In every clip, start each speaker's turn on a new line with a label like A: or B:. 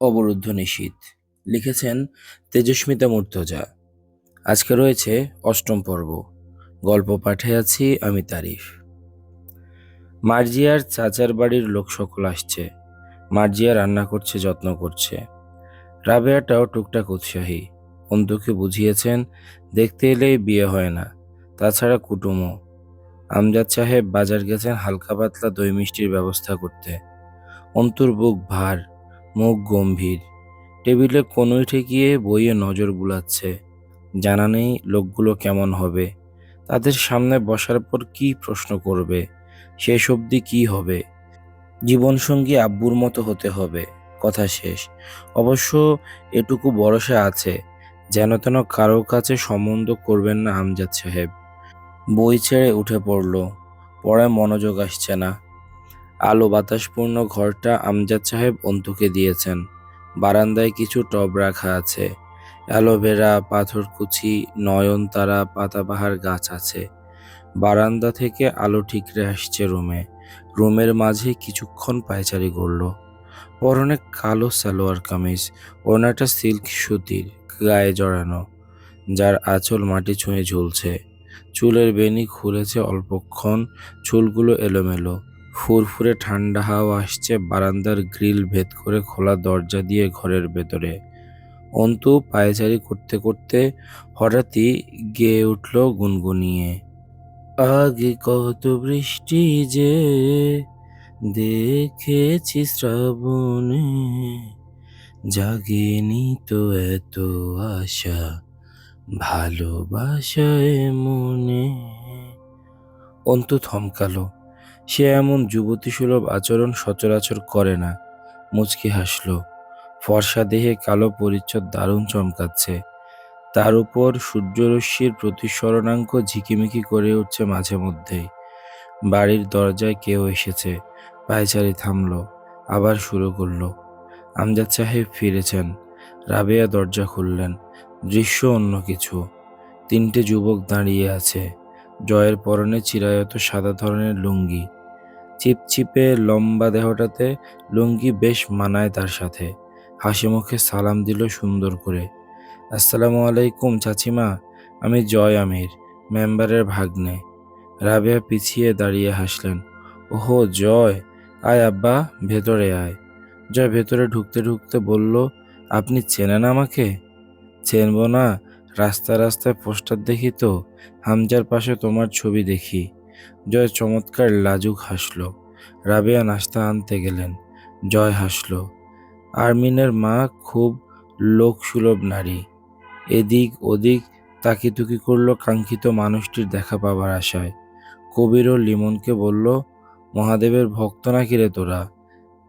A: অবরুদ্ধ নিশীথ লিখেছেন তেজস্মিতা মুর্তজা। আজকে রয়েছে অষ্টম পর্ব। গল্প পাঠে আছি আমি তারিফ। মার্জিয়ার চাচার বাড়ির লোক সকল আসছে। মার্জিয়া রান্না করছে, যত্ন করছে। রাবেয়াটাও টুকটাক উৎসাহী। অন্তুকে বুঝিয়েছেন, দেখতে এলেই বিয়ে হয় না। তাছাড়া কুটুমও। আমজাদ সাহেব বাজার গেছেন হালকা পাতলা দই মিষ্টির ব্যবস্থা করতে। অন্তুর বুক ভার। মুখ গম্ভীর। টেবিলে কোনোই ঠেকিয়ে বইয়ে নজর বুলাচ্ছে জানা নেই লোকগুলো কেমন হবে। তাদের সামনে বসার পর কি প্রশ্ন করবে? শেষ অবধি কি হবে? জীবনসঙ্গী আব্বুর মতো হতে হবে, কথা শেষ। অবশ্য এটুকু ভরসা আছে, যেন তেন কারও কাছে সম্বন্ধ করবেন না আমজাদ সাহেব। বই ছেড়ে উঠে পড়ল, পড়ায় মনোযোগ আসছে না। আলো বাতাসপূর্ণ ঘরটা আমজাদ সাহেব অন্তুকে দিয়েছেন। বারান্দায় কিছু টব রাখা আছে। অ্যালোভেরা, পাথরকুচি, নয়নতারা, পাতাবাহার গাছ আছে। বারান্দা থেকে আলো ঠিকরে আসছে রুমে। রুমের মাঝে কিছুক্ষণ পায়চারি করল। পরনে কালো সালোয়ার কামিজ ওনাটা সিল্ক সুতির, গায়ে জড়ানো, যার আঁচল মাটি ছুঁয়ে ঝুলছে। চুলের বেনি খুলেছে অল্পক্ষণ, চুলগুলো এলোমেলো। ফুরফুরে ঠান্ডা হাওয়া আসছে, বারান্দার গ্রিল ভেদ করে খোলা দরজা দিয়ে ঘরের ভেতরে। অন্তু পায়চারি করতে করতে হঠাৎই গেয়ে উঠল গুনগুনিয়ে। আগে কত বৃষ্টি যে দেখেছি শ্রাবণে, জাগেনি তো এত আশা ভালোবাসায় মনে। অন্তু থমকালো। সে এমন যুবতী সুলভ আচরণ সচরাচর করে না। মুচকি হাসল। ফর্সা দেহে কালো পরিচ্ছদ দারুণ চমকাচ্ছে। তার উপর সূর্যরশ্মির প্রতিসরণাঙ্ক ঝিকিমিকি করে উঠছে মাঝে মধ্যেই। বাড়ির দরজায় কেউ এসেছে। পায়চারি থামল। আবার শুরু করল। আমজাদ সাহেব ফিরেছেন। রাবেয়া দরজা খুললেন। দৃশ্য অন্য কিছু। তিনটে যুবক দাঁড়িয়ে আছে। জয়ের পরনে চিরায়ত সাদা ধরনের লুঙ্গি। চিপচিপে লম্বা দেহটাতে লুঙ্গি বেশ মানায় তার সাথে। হাসি মুখে সালাম দিল সুন্দর করে। আসসালামু আলাইকুম, চাচিমা। আমি জয় আমির, মেম্বারের ভাগ্নে। রাবেয়া পিছিয়ে দাঁড়িয়ে হাসলেন। ওহো, জয়। আয় আব্বা, ভেতরে আয়। জয় ভেতরে ঢুকতে ঢুকতে বলল, আপনি চেনেন আমাকে? চেনব না। রাস্তা রাস্তায় পোস্টার দেখি তো। হামজার পাশে তোমার ছবি দেখি। জয় চমৎকার লাজুক হাসল। রাবেয়া নাস্তা আনতে গেলেন। জয় হাসল। আরমিনের মা খুব লোকসুলভ নারী। এদিক ওদিক তাকিতুকি করল কাঙ্ক্ষিত মানুষটির দেখা পাবার আশায়। কবির ও লিমনকে বলল, মহাদেবের ভক্ত নাকি রে তোরা?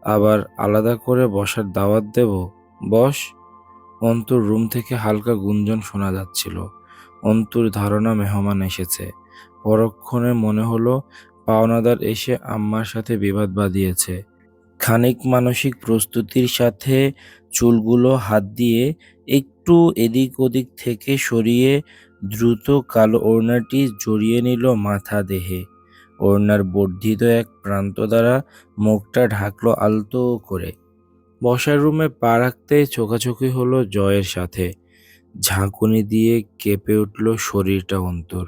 A: আবার আলাদা করে বসার দাওয়াত দেব? বস। অন্তর রুম থেকে হালকা গুঞ্জন শোনা যাচ্ছিল। অন্তুর ধারণা মেহমান এসেছে। পরক্ষণে মনে হলো পাওনাদার এসে আম্মার সাথে বিবাদ বাঁধিয়েছে। খানিক মানসিক প্রস্তুতির সাথে চুলগুলো হাত দিয়ে একটু এদিক ওদিক থেকে সরিয়ে দ্রুত কালো ওড়নাটি জড়িয়ে নিল মাথা দেহে। ওড়নার বর্ধিত এক প্রান্ত দ্বারা মুখটা ঢাকলো আলতো করে। বসার রুমে পা রাখতে চোখাচোখি হলো জয়ের সাথে। ঝাঁকুনি দিয়ে কেঁপে উঠল শরীরটা অন্তর।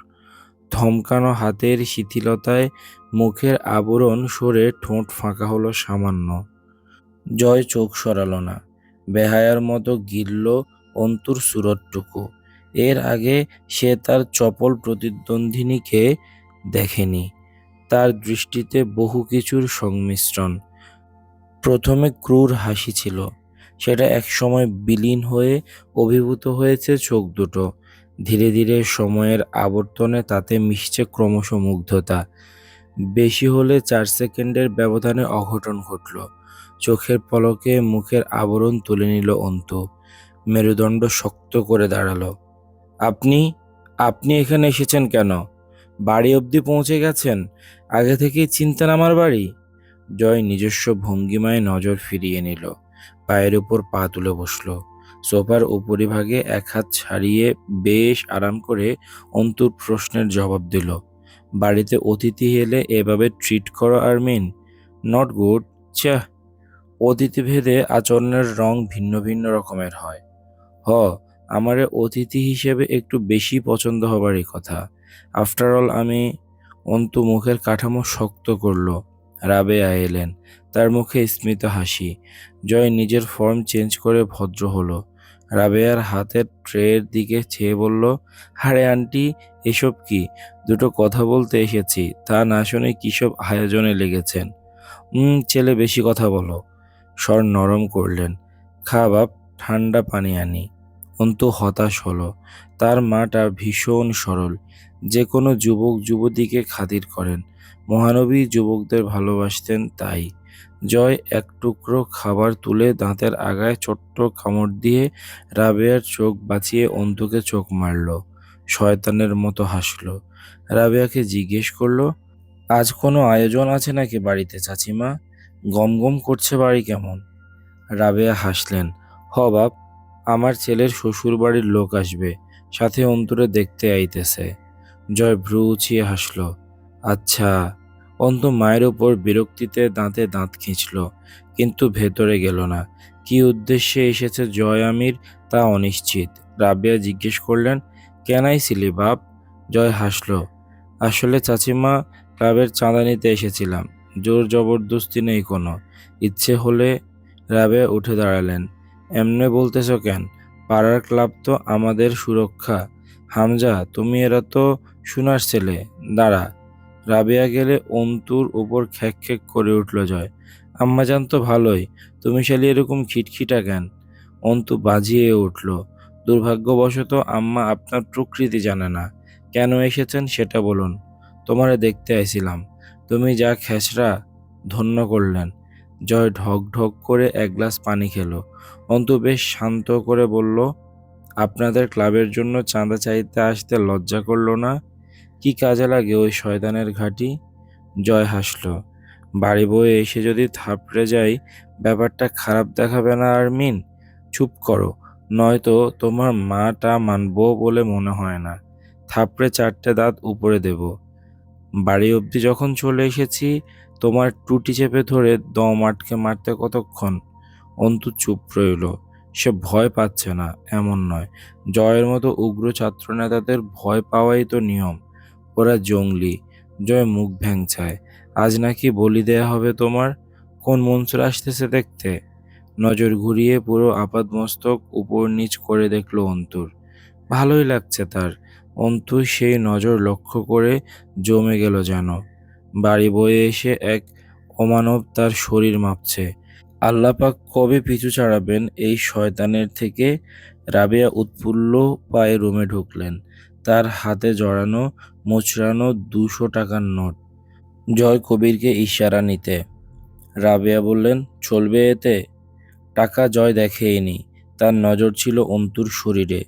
A: থমকানো হাতের শিথিলতায় মুখের আবরণ সরে ঠোঁট ফাঁকা হলো সামান্য। জয় চোখ সরালো না। বেহায়ার মতো গিলল অন্তুর সুরটটুকু। এর আগে সে তার চপল প্রতিদ্বন্দ্বিনীকে দেখেনি। তার দৃষ্টিতে বহু কিছুর সংমিশ্রণ। প্রথমে ক্রূর হাসি ছিল। সেটা একসময় বিলীন হয়ে অভিভূত হয়েছে চোখ দুটো। ধীরে ধীরে সময়ের আবর্তনে তাতে মিশছে ক্রমশ মুগ্ধতা। বেশি হলে চার সেকেন্ডের ব্যবধানে অঘটন ঘটল। চোখের পলকে মুখের আবরণ তুলে নিল অন্ত। মেরুদণ্ড শক্ত করে দাঁড়াল। আপনি আপনি এখানে এসেছেন কেন? বাড়ি অবধি পৌঁছে গেছেন? আগে থেকেই চিন্তেন আমার বাড়ি? জয় নিজস্ব ভঙ্গিমায় নজর ফিরিয়ে নিল। পায়ের উপর পা তুলে বসল। সোফার উপরিভাগে এক হাত ছাড়িয়ে বেশ আরাম করে অন্তুর প্রশ্নের জবাব দিল, বাড়িতে অতিথি এলে এভাবে ট্রিট করো, আরমিন? নট গুড চাহ অতিথিভেদে আচরণের রং ভিন্ন ভিন্ন রকমের হয়। হ, আমারে অতিথি হিসেবে একটু বেশি পছন্দ হবারই কথা। আফটার অল আমি অন্তু মুখের কাঠামো শক্ত করল। রাবেয়া এলেন, তার মুখে স্মিত হাসি। জয় নিজের ফর্ম চেঞ্জ করে ভদ্র হলো। রাবেয়ার হাতের ট্রের দিকে চেয়ে বলল হারে আন্টি, এসব কি? দুটো কথা বলতে এসেছি, তা না শুনে কিসব আয়োজনে লেগেছেন? উম, ছেলে, বেশি কথা বলো। স্বর নরম করলেন, খা বাপ, ঠান্ডা পানি আনি। অন্তু হতাশ হলো, তার মাটা ভীষণ সরল, যে কোনো যুবক যুবতীকে খাতির করেন, মহানবী যুবকদের ভালোবাসতেন তাই। জয় এক টুকরো খাবার তুলে দাঁতের আগায় ছোট্ট কামড় দিয়ে রাবেয়ার চোখ বাঁচিয়ে অন্তুকে চোখ মারল। শয়তানের মতো হাসল। রাবেয়াকে জিজ্ঞেস করল, আজ কোনো আয়োজন আছে নাকি বাড়িতে, চাচিমা? গম গম করছে বাড়ি কেমন? রাবেয়া হাসলেন, হ বাপ, আমার ছেলের শ্বশুর বাড়ির লোক আসবে, সাথে অন্তরে দেখতে আইতেছে। জয় ভ্রু উঁচিয়ে হাসল আচ্ছা অন্ত মায়ের ওপর বিরক্তিতে দাঁতে দাঁত খিঁচল, কিন্তু ভেতরে গেল না। কি উদ্দেশ্যে এসেছে জয় আমির তা অনিশ্চিত। রাবেয়া জিজ্ঞেস করলেন, কেন আইছিলি বাপ? জয় হাসল, আসলে চাচিমা, ক্লাবের চাঁদা নিতে এসেছিলাম। জোর জবরদস্তি নেই কোনো। ইচ্ছে হলে রাবে উঠে দাঁড়ালেন। এমনে বলতেছ কেন? পাড়ার ক্লাব তো আমাদের সুরক্ষা। হামজা, তুমি এরা তো সোনার ছেলে। দাঁড়া রাবেয়া গেলে অন্তুর উপর খ্যাক খ্যাক করে উঠল জয়। আম্মা জান তো ভালোই, তুমি শালি এরকম খিটখিটা কেন? অন্তু বাজিয়ে উঠল, দুর্ভাগ্যবশত আম্মা আপনার প্রকৃতি জানে না। কেন এসেছেন সেটা বলুন। তোমারে দেখতে আইছিলাম। তুমি যা খেসরা ধন্য করলেন জয় ঢক ঢক করে এক গ্লাস পানি খেলো। অন্তু বেশ শান্ত করে বলল, আপনাদের ক্লাবের জন্য চাঁদা চাইতে আসতে লজ্জা করল না? কি কাজে লাগে ওই শয়তানের ঘাটি? জয় হাসল। বাড়ি বয়ে এসে যদি থাপড়ে যাই, ব্যাপারটা খারাপ দেখাবে না আর মিন চুপ করো, নয়তো তোমার মাটা মানবো বলে মনে হয় না। থাপড়ে চারটে দাঁত উপরে দেব। বাড়ি অবধি যখন চলে এসেছি, তোমার টুটি চেপে ধরে দম আটকে মারতে কতক্ষণ? অন্তু চুপ রইল। সে ভয় পাচ্ছে না, এমন নয়। জয়ের মতো উগ্র ছাত্রনেতাদের ভয় পাওয়াই তো নিয়ম। ওরা জঙ্গলি, জয় মুখ ভ্যাংছায় আজ নাকি বলি দেয়া হবে তোমার? কোন মনসুর আসতেছে দেখতে? নজর ঘুরিয়ে পুরো আপাদমস্তক উপর নিচ করে দেখল অন্তুর। ভালোই লাগছে তার। অন্তু সেই নজর লক্ষ্য করে জমে গেল যেন। বাড়ি বয়ে এসে এক অমানব তার শরীর মাপছে। আল্লাপাক কবে পিছু ছাড়াবেন এই শয়তানের থেকে? রাবেয়া উৎফুল্ল পায়ে রুমে ঢুকলেন। তার হাতে জড়ানো, মোচড়ানো দুশো টাকার নোট। জয় কবিরকে ইশারা নিতে। রাবেয়া বললেন, চলবে এতে? টাকা জয় দেখেইনি। তার নজর ছিল অন্তুর শরীরে।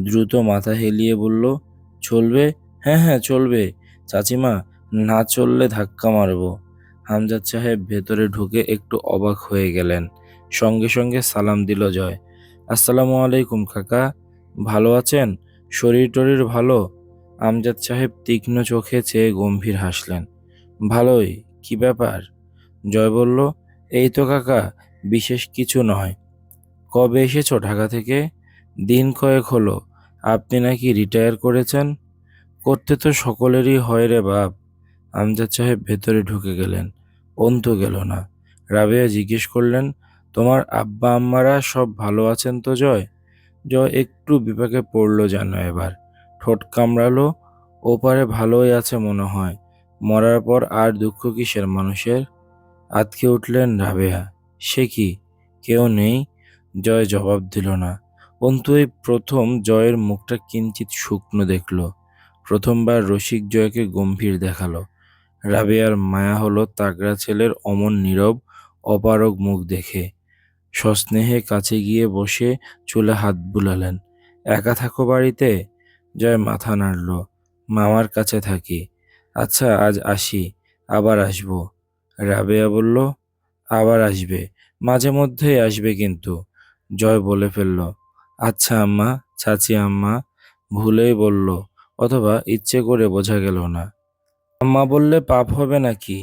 A: দ্রুত মাথা হেলিয়ে বলল, চলবে? হ্যাঁ হ্যাঁ চলবে। চাচিমা, না চললে ধাক্কা মারবো। হামজাদ সাহেব ভেতরে ঢুকে একটু অবাক হয়ে গেলেন। সঙ্গে সঙ্গে সালাম দিল জয়। আসসালামু আলাইকুম কাকা, ভালো আছেন? শরীর টরীর ভালো? আমজাদ সাহেব তীক্ষ্ণ চোখে চেয়ে গম্ভীর হাসলেন। ভালোই, কি ব্যাপার? জয় বলল, এই তো কাকা, বিশেষ কিছু নয়। কবে এসেছ ঢাকা থেকে? দিন কয়েক হলো। আপনি নাকি রিটায়ার করেছেন? করতে তো সকলেরই হয় রে বাপ। আমজাদ সাহেব ভেতরে ঢুকে গেলেন। অন্তু গেল না। রাবেয়া জিজ্ঞেস করলেন, তোমার আব্বা আম্মারা সব ভালো আছেন তো জয়? জয় একটু বিপাকে পড়ল যেন এবার। ঠোঁট কামড়ালো, ওপারে ভালোই আছে মনে হয়। মরার পর আর দুঃখ কিসের মানুষের? আতকে উঠলেন রাবেয়া। সে কি? কেউ নেই? জয় জবাব দিল না। অন্তু এই প্রথম জয়ের মুখটা কিঞ্চিত শুকনো দেখল। প্রথমবার রসিক জয়কে গম্ভীর দেখাল। রাবেয়ার মায়া হলো তাগড়া ছেলের অমন নীরব, অপারগ মুখ দেখে। সস্নেহে কাছে গিয়ে বসে চুলে হাত বুলালেন। একা থাকো বাড়িতে? জয় মাথা নাড়ল। মামার কাছে থাকি। আচ্ছা আজ আসি। আবার আসব। রাবেয়া বলল। আবার আসবে। মাঝে মধ্যেই আসবে কিন্তু। জয় বলে ফেলল। আচ্ছা আম্মা, চাচি আম্মা। ভুলেই বলল। অথবা ইচ্ছে করে বোঝা গেল না। আম্মা বললে পাপ হবে নাকি?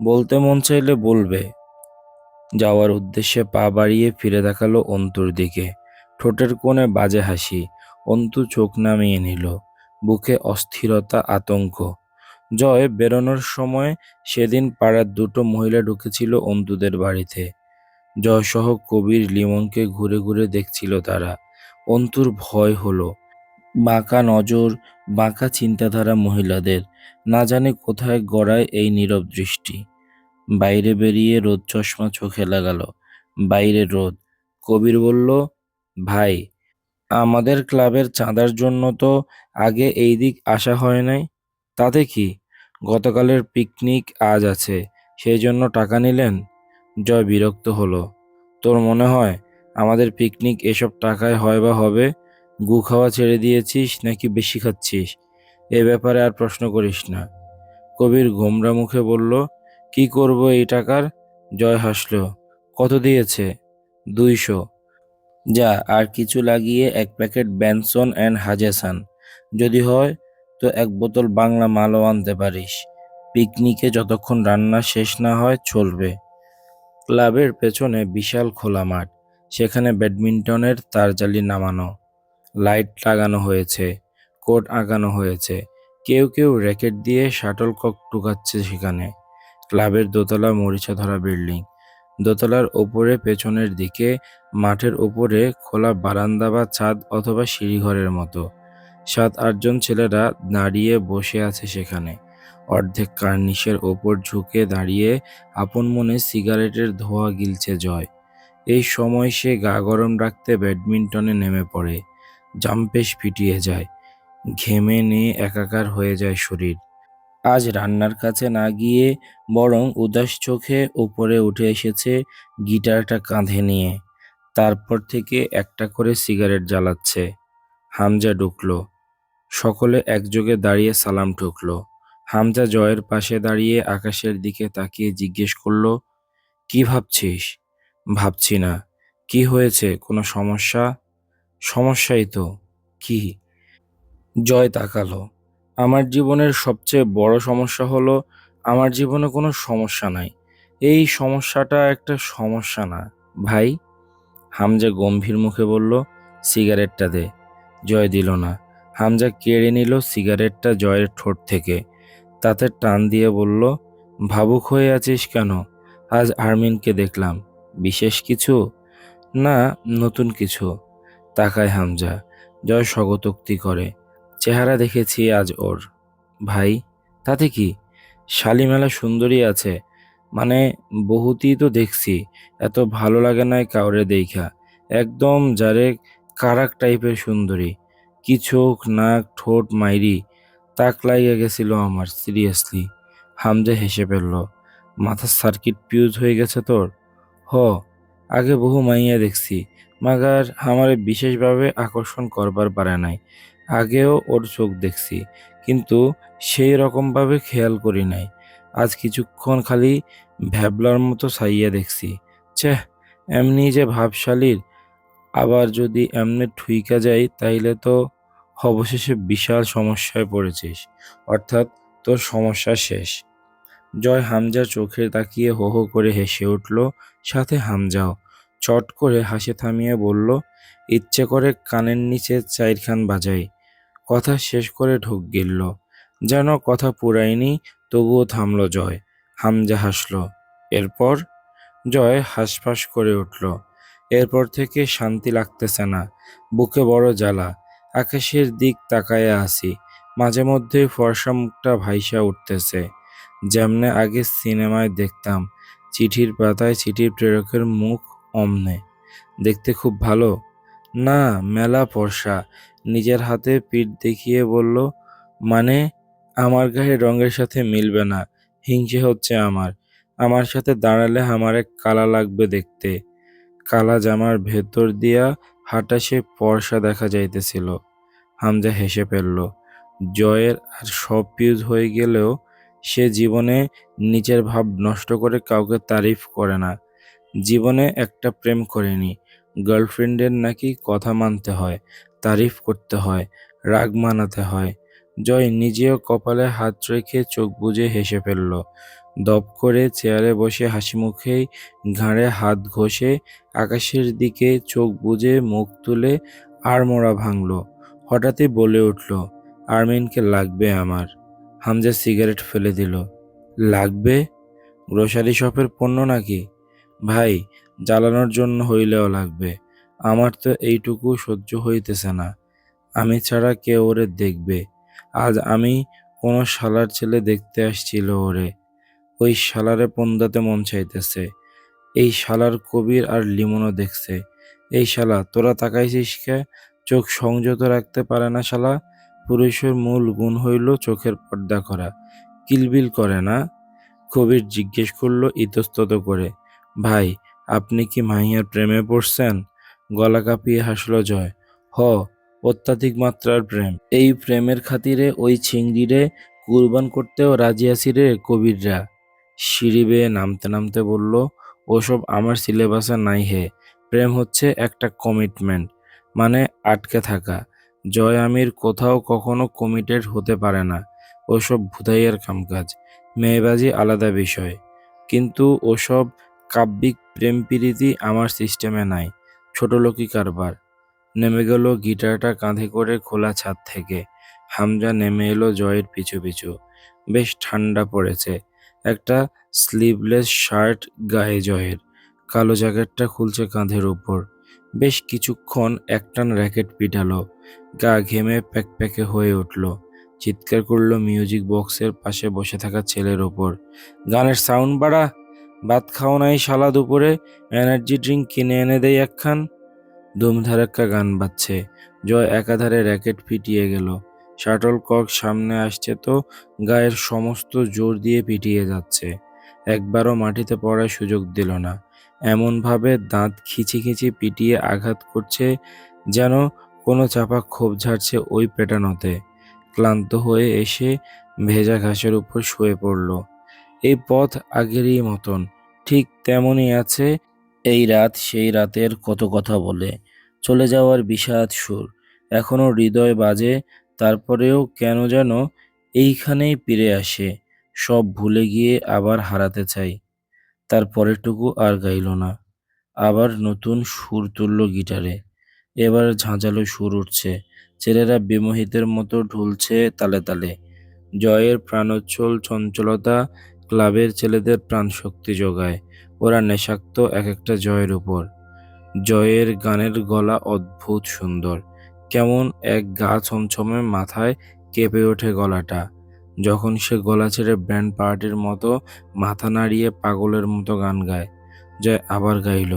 A: বলতে মন চাইলে বলবে। যাওয়ার উদ্দেশ্যে পা বাড়িয়ে ফিরে দেখাল অন্তুর দিকে। ঠোঁটের কোণে বাজে হাসি। অন্তু চোখ নামিয়ে নিল। বুকে অস্থিরতা, আতঙ্ক। জয় বেরোনোর সময় সেদিন পাড়ার দুটো মহিলা ঢুকেছিল অন্তুদের বাড়িতে। জয়সহ কবির লিমনকে ঘুরে ঘুরে দেখছিল তারা। অন্তুর ভয় হলো। বাঁকা নজর, বাঁকা চিন্তাধারা মহিলাদের। না জানে কোথায় গড়ায় এই নীরব দৃষ্টি। বাইরে বেরিয়ে রোদ চশমা চোখে লাগালো। বাইরে রোদ, কবির বলল। ভাই, আমাদের ক্লাবের চাঁদার জন্য তো আগে এই দিক আসা হয় নাই। তাতে কি? গতকালের পিকনিক আজ আছে, সেই জন্য টাকা নিলেন? জয় বিরক্ত হলো। তোর মনে হয় আমাদের পিকনিক এসব টাকায় হয় বা হবে? গু খাওয়া ছেড়ে দিয়েছিস নাকি বেশি খাচ্ছিস? এ ব্যাপারে আর প্রশ্ন করিস না। কবির গোমরা মুখে বলল কি করব এই টাকার? জয় হাসল। কত দিয়েছে? দুইশো। যা, আর কিছু লাগিয়ে এক প্যাকেট ব্যানসন অ্যান্ড হাজেসান। যদি হয়, তো এক বোতল বাংলা মালও আনতে পারিস। পিকনিকে যতক্ষণ রান্না শেষ না হয়, চলবে। ক্লাবের পেছনে বিশাল খোলা মাঠ। সেখানে ব্যাডমিন্টনের তারজালি নামানো। লাইট লাগানো হয়েছে। কোট আঁকানো হয়েছে। কেউ কেউ র্যাকেট দিয়ে শাটল কক টুকাচ্ছে সেখানে। ক্লাবের দোতলা মরিচা ধরা বিল্ডিং দোতলার ওপরে পেছনের দিকে মাঠের ওপরে খোলা বারান্দা বা ছাদ অথবা সিঁড়িঘরের মতো। সাত আটজন ছেলেরা দাঁড়িয়ে বসে আছে সেখানে। অর্ধেক কার্নিশের ওপর ঝুঁকে দাঁড়িয়ে আপন মনে সিগারেটের ধোঁয়া গিলছে জয়। এই সময় সে গা গরম রাখতে ব্যাডমিন্টনে নেমে পড়ে। জাম্পেশ ফিটিয়ে যায়। ঘেমে নিয়ে একাকার হয়ে যায় শরীর। আজ রান্নার কাছে না গিয়ে বরং উদাস চোখে উপরে উঠে এসেছে গিটারটা কাঁধে নিয়ে। তারপর থেকে একটা করে সিগারেট জ্বালাচ্ছে। হামজা ঢুকলো। সকলে একযোগে দাঁড়িয়ে সালাম ঠুকলো। হামজা জয়ের পাশে দাঁড়িয়ে আকাশের দিকে তাকিয়ে জিজ্ঞেস করল, কি ভাবছিস? ভাবছি না। কি হয়েছে? কোনো সমস্যা? সমস্যাই তো। কি? জয় তাকালো। আমার জীবনের সবচেয়ে বড় সমস্যা হলো, আমার জীবনে কোনো সমস্যা নাই। এই সমস্যাটা একটা সমস্যা না। ভাই, হামজা গম্ভীর মুখে বলল, সিগারেটটা দে। জয় দিল না। হামজা কেড়ে নিল সিগারেটটা জয়ের ঠোঁট থেকে। তাতে টান দিয়ে বলল, ভাবুক হয়ে আছিস কেন? আজ আর্মিনকে দেখলাম। বিশেষ কিছু? না, নতুন কিছু। তাকায় হামজা। জয় স্বগতোক্তি করে। চেহারা দেখেছি আজ ওর। ভাই, তাতে কি? শালিমেলা সুন্দরী আছে। মানে বহুতই তো দেখছি। এত ভালো লাগে না কাউরে দেখা একদম যারে কারাক টাইপের সুন্দরী। কি চোখ, নাক, ঠোঁট মাইরি। তাক লাইয়া গেছিল আমার, সিরিয়াসলি। হামজা হেসে ফেলল মাথার সার্কিট পিউজ হয়ে গেছে তোর? হ, আগে বহু মাইয়া দেখছি। মাগার, আমারে বিশেষভাবে আকর্ষণ করবার পারে নাই। আগেও ওর চোখ দেখছি, কিন্তু সেই রকমভাবে খেয়াল করি নাই। আজ কিছুক্ষণ খালি ভ্যাবলার মতো সাইয়া দেখছি। চেহ এমনি যে ভাবশালীর। আবার যদি এমনি ঠুইকা যাই, তাইলে তো অবশেষে বিশাল সমস্যায় পড়েছিস। অর্থাৎ তোর সমস্যা শেষ। জয় হামজা চোখে তাকিয়ে হো হো করে হেসে উঠল, সাথে হামজাও। চট করে হাসি থামিয়ে বলল, ইচ্ছে করে কানের নিচে চাইরখান বাজাই। কথা শেষ করে ঢোক গিলল। যেন কথা পুরায়নি, তবুও থামল জয়। হামজা হাসল। এরপর জয় হাঁসফাঁস করে উঠল। এরপর থেকে শান্তি লাগতেছে না। বুকে বড় জ্বালা। আকাশের দিক তাকায়া আসি মাঝে মধ্যে ফর্সা মুখটা ভাইসা উঠতেছে। যেমনে আগে সিনেমায় দেখতাম, চিঠির পাতায় চিঠির প্রেরকের মুখ অমনে। দেখতে খুব ভালো। না, মেলা ফর্সা। নিজের হাতে পিঠ দেখিয়ে বলল মানে আমার গায়ে রঙের সাথে মিলবে না, হিংসে হচ্ছে আমার। আমার সাথে দাঁড়ালে আমার কালা লাগবে দেখতে। কালা জামার ভেতর দিয়া হাঁটা সে পরশা দেখা যাইতেছিল। হামজা হেসে ফেলল, জয়ের আর সব পিউজ হয়ে গেলেও সে জীবনে নিজের ভাব নষ্ট করে কাউকে তারিফ করে না। জীবনে একটা প্রেম করেনি। গার্লফ্রেন্ডের নাকি কথা মানতে হয়। তারিফ করতে হয়, রাগ মানাতে হয়। জয় নিজেও কপালে হাত রেখে চোখ বুজে হেসে ফেলল। দপ করে চেয়ারে বসে হাসি মুখেই ঘাড়ে হাত ঘষে আকাশের দিকে চোখ বুজে মুখ তুলে আড়মোড়া ভাঙল। হঠাৎই বলে উঠল, আর্মিনকে লাগবে আমার। হামজা সিগারেট ফেলে দিল, লাগবে? গ্রোসারি শপের পণ্য নাকি? ভাই, জ্বালানোর জন্য হইলেও লাগবে। আমার তো এইটুকু সহ্য হইতেছে না। আমি ছাড়া কে ওরে দেখবে। আজ আমি কোনো শালার ছেলে দেখতে আসছিল ওরে। ওই শালারে পন্দাতে মন চাইতেছে। এই শালার কবির আর লিমনও দেখছে। এই শালা, তোরা তাকাইছিস কে? চোখ সংযত রাখতে পারে না শালা? পুরুষের মূল গুণ হইল চোখের পর্দা করা। কিলবিল করে না? কবির জিজ্ঞেস করল ইতস্তত করে। ভাই, আপনি কি মাহিয়ার প্রেমে পড়ছেন? গলা কাঁপিয়ে হাসলো জয়। হ, অত্যাধিক মাত্রার প্রেম। এই প্রেমের খাতিরে ওই চিংড়িরে কুরবান করতেও রাজি আছি রে কবিররা। সিঁড়ি বেয়ে নামতে নামতে বলল, ওসব আমার সিলেবাসে নাই হে। প্রেম হচ্ছে একটা কমিটমেন্ট মানে আটকে থাকা। জয় আমির কোথাও কখনো কমিটেড হতে পারে না। ওসব ভুদাইয়ের কামকাজ, মেয়েবাজি আলাদা বিষয়। কিন্তু ওসব কাব্যিক প্রেম প্রীতি আমার সিস্টেমে নাই। ছোটলোকি কারবার। নেমে গেল, গিটারটা কাঁধে করে খোলা ছাদ থেকে। হামজা নেমে এলো জয়ের পিছু পিছু। বেশ ঠান্ডা পড়েছে। একটা স্লিভলেস শার্ট গায়ে জয়ের। কালো জ্যাকেটটা খুলছে কাঁধের উপর। বেশ কিছুক্ষণ একটান র্যাকেট পিটালো। গা ঘেমে প্যাকপ্যাকে হয়ে উঠল। চিৎকার করল মিউজিক বক্সের পাশে বসে থাকা ছেলের ওপর। গানের সাউন্ড বাড়া! ভাত খাও নাই শালা দুপুরে এনার্জি ড্রিঙ্ক কিনে এনে দেই একখান। ধুমধারাক্কা গান বাজছে, জয় একাধারে র্যাকেট ফিটিয়ে গেল। শাটল কক সামনে আসছে তো, গায়ের সমস্ত জোর দিয়ে পিটিয়ে যাচ্ছে। একবারও মাটিতে পড়ার সুযোগ দিল না। এমনভাবে দাঁত খিচি খিচি পিটিয়ে আঘাত করছে যেন কোনো চাপা ক্ষোভ ঝাড়ছে ওই পেটানোতে। ক্লান্ত হয়ে এসে ভেজা ঘাসের উপর শুয়ে পড়ল। এই পথ আগেরই মতন। ঠিক তেমনই আছে। এই রাত সেই রাতের কত কথা বলে। চলে যাওয়ার বিষাদ সুর। এখনও হৃদয় বাজে, তারপরেও কেন যেন এইখানেই ফিরে আসে। সব ভুলে গিয়ে আবার হারাতে চাই। তার পরেরটুকু আর গাইল না। আবার নতুন সুর তুলল গিটারে। এবার ঝাঁঝালো সুর উঠছে। ছেলেরা বিমোহিতের মতো ঢুলছে তালে তালে। জয়ের প্রাণোচ্ছল চঞ্চলতা ক্লাবের ছেলেদের প্রাণশক্তি যোগায়। ওরা নেশাক্ত এক একটা জয়ের উপর। জয়ের গানের গলা অদ্ভুত সুন্দর। কেমন এক গা ছমছমে মাথায় কেঁপে ওঠে গলাটা। যখন সে গলা ছেড়ে ব্যান্ড পার্টির মতো মাথা নাড়িয়ে পাগলের মতো গান গায়, জয় আবার গাইল,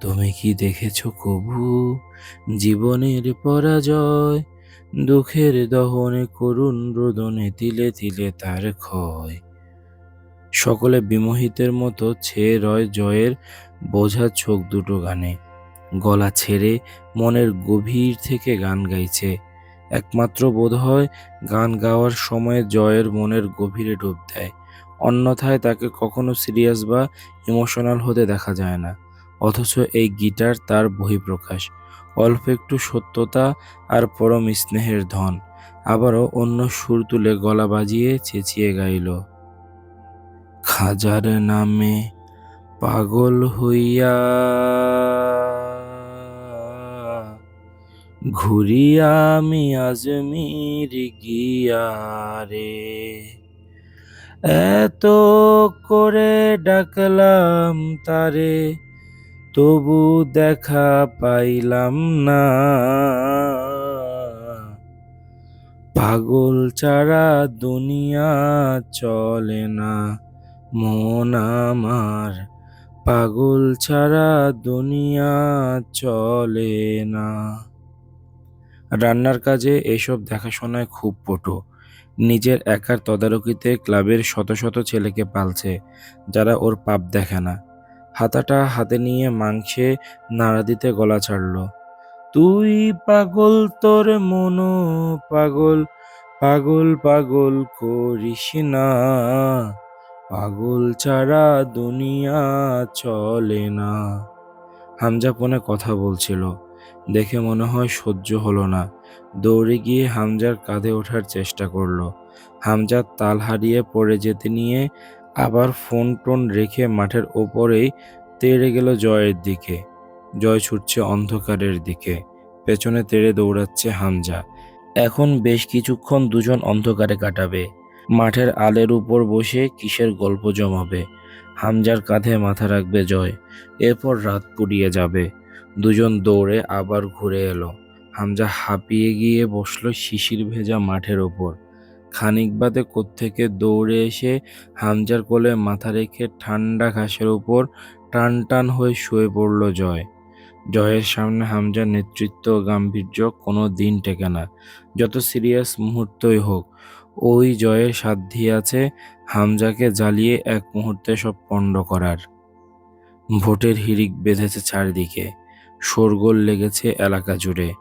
A: তুমি কি দেখেছ কবু? জীবনের পরাজয়, দুঃখের দহনে করুণ রোদনে তিলে তিলে তার ক্ষয়। সকলে বিমোহিতের মতো ছেয়ে রয় জয়ের বোঝা চোখ দুটো গানে। গলা ছেড়ে মনের গভীর থেকে গান গাইছে। একমাত্র বোধ হয় গান গাওয়ার সময় জয়ের মনের গভীরে ডুব দেয়। অন্যথায় তাকে কখনো সিরিয়াস বা ইমোশনাল হতে দেখা যায় না। অথচ এই গিটার তার বহিঃপ্রকাশ। অল্প একটু সত্যতা আর পরম স্নেহের ধন। আবারও অন্য সুর তুলে গলা বাজিয়ে চেঁচিয়ে গাইল। খাজার নামে পাগল হইয়া ঘুরিয়া আমি আজমির গিয়া রে। এত করে ডাকলাম তারে, তবু দেখা পাইলাম না। পাগল ছাড়া দুনিয়া চলে না। মন আমার পাগল ছাড়া দুনিয়া চলে না। রান্নার কাজে এসব দেখাশোনায় খুব পটু। নিজের একার তদারকিতে ক্লাবের শত শত ছেলেকে পালছে, যারা ওর পাপ দেখে না। হাতাটা হাতে নিয়ে মাংসে নাড়া দিতে গলা ছাড়ল। তুই পাগল, তোর মনো পাগল পাগল পাগল করিস না। পাগল ছাড়া দুনিয়া চলে না। হামজা ফোনে কথা বলছিল। দেখে মনে হয় সহ্য হলো না। দৌড়ে গিয়ে হামজার কাঁধে ওঠার চেষ্টা করল। হামজা তাল হারিয়ে পড়ে যেতে নিয়ে আবার ফোন টোন রেখে মাঠের ওপরেই তেড়ে গেল জয়ের দিকে। জয় ছুটছে অন্ধকারের দিকে। পেছনে তেড়ে দৌড়াচ্ছে হামজা। এখন বেশ কিছুক্ষণ দুজন অন্ধকারে কাটাবে। মাঠের আলের উপর বসে কিসের গল্প জমাবে? হামজার কাঁধে মাথা রাখবে জয়। এরপর রাত পুড়িয়ে যাবে। দুজন দৌড়ে আবার ঘুরে এলো। হামজা হাঁপিয়ে গিয়ে বসল শিশির ভেজা মাঠের ওপর। খানিক বাদে কোত্থেকে দৌড়ে এসে হামজার কোলে মাথা রেখে ঠান্ডা ঘাসের উপর টান টান হয়ে শুয়ে পড়ল জয়। জয়ের সামনে হামজার নেতৃত্ব গাম্ভীর্য কোনো দিন টেকে না। যত সিরিয়াস মুহূর্তই হোক ওই জয়ের সাধ্যি আছে হামজাকে জ্বালিয়ে এক মুহূর্তে সব পণ্ড করার। ভোটের হিড়িক বেঁধেছে চারদিকে, শোরগোল লেগেছে এলাকা জুড়ে,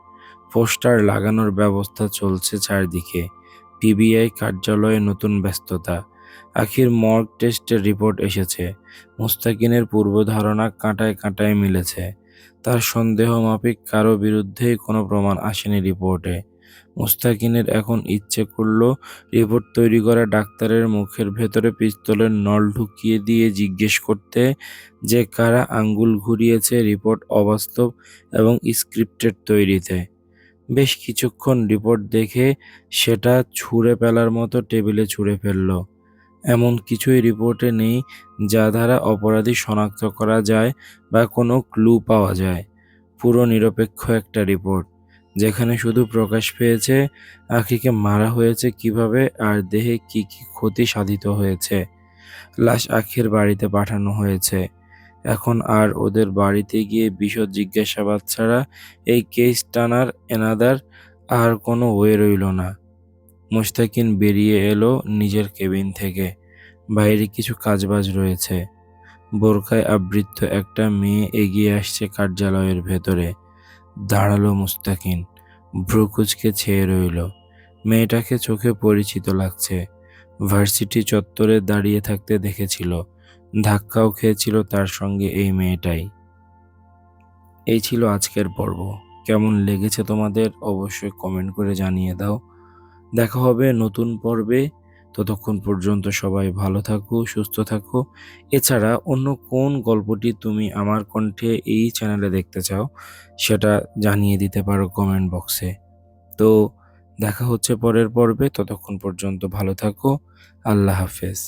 A: পোস্টার লাগানোর ব্যবস্থা চলছে চারদিকে, পিবিআই কার্যালয়ে নতুন ব্যস্ততা, আখির মর্গ টেস্টের রিপোর্ট এসেছে, মুস্তাকিনের পূর্বধারণা কাঁটায় কাঁটায় মিলেছে, তার সন্দেহ মাফিক কারও বিরুদ্ধেই কোনো প্রমাণ আসেনি রিপোর্টে। মুস্তাকিনের এখন ইচ্ছে করল রিপোর্ট তৈরি করা ডাক্তারের মুখের ভেতরে পিস্তলের নল ঢুকিয়ে দিয়ে জিজ্ঞেস করতে যে কারা আঙ্গুল ঘুরিয়েছে রিপোর্ট অবাস্তব এবং স্ক্রিপ্টেড তৈরিতে। বেশ কিছুক্ষণ রিপোর্ট দেখে সেটা ছুঁড়ে ফেলার মতো টেবিলে ছুঁড়ে ফেলল। এমন কিছুই রিপোর্টে নেই যা দ্বারা অপরাধী শনাক্ত করা যায় বা কোনো ক্লু পাওয়া যায়। পুরো নিরপেক্ষ একটা রিপোর্ট। যেখানে শুধু প্রকাশ পেয়েছে আখিকে মারা হয়েছে কীভাবে আর দেহে কি কি ক্ষতি সাধিত হয়েছে। লাশ আখির বাড়িতে পাঠানো হয়েছে। এখন আর ওদের বাড়িতে গিয়ে বিশদ জিজ্ঞাসাবাদ ছাড়া এই কেস টানার এনাদার আর কোনো ওয়ে রইল না। মুস্তাকিন বেরিয়ে এলো নিজের কেবিন থেকে। বাইরে কিছু কাজবাজ রয়েছে। বোরখায় আবৃত্ত একটা মেয়ে এগিয়ে আসছে কার্যালয়ের ভেতরে। দাঁড়াল মুস্তাকিন। ভ্রুকুচকে ছেয়ে রইল। মেয়েটাকে চোখে পরিচিত লাগছে। ভার্সিটি চত্বরে দাঁড়িয়ে থাকতে দেখেছিল। ধাক্কাও খেয়েছিল তার সঙ্গে এই মেয়েটাই। এই ছিল আজকের পর্ব। কেমন লেগেছে তোমাদের অবশ্যই কমেন্ট করে জানিয়ে দাও। দেখা হবে নতুন পর্বে। ততক্ষণ পর্যন্ত সবাই ভালো থাকো, সুস্থ থাকো। এছাড়া অন্য কোন গল্পটি তুমি আমার কণ্ঠে এই চ্যানেলে দেখতে চাও, সেটা জানিয়ে দিতে পারো কমেন্ট বক্সে তো দেখা হচ্ছে পরের পর্বে, ততক্ষণ পর্যন্ত ভালো থাকো, আল্লাহ হাফেজ।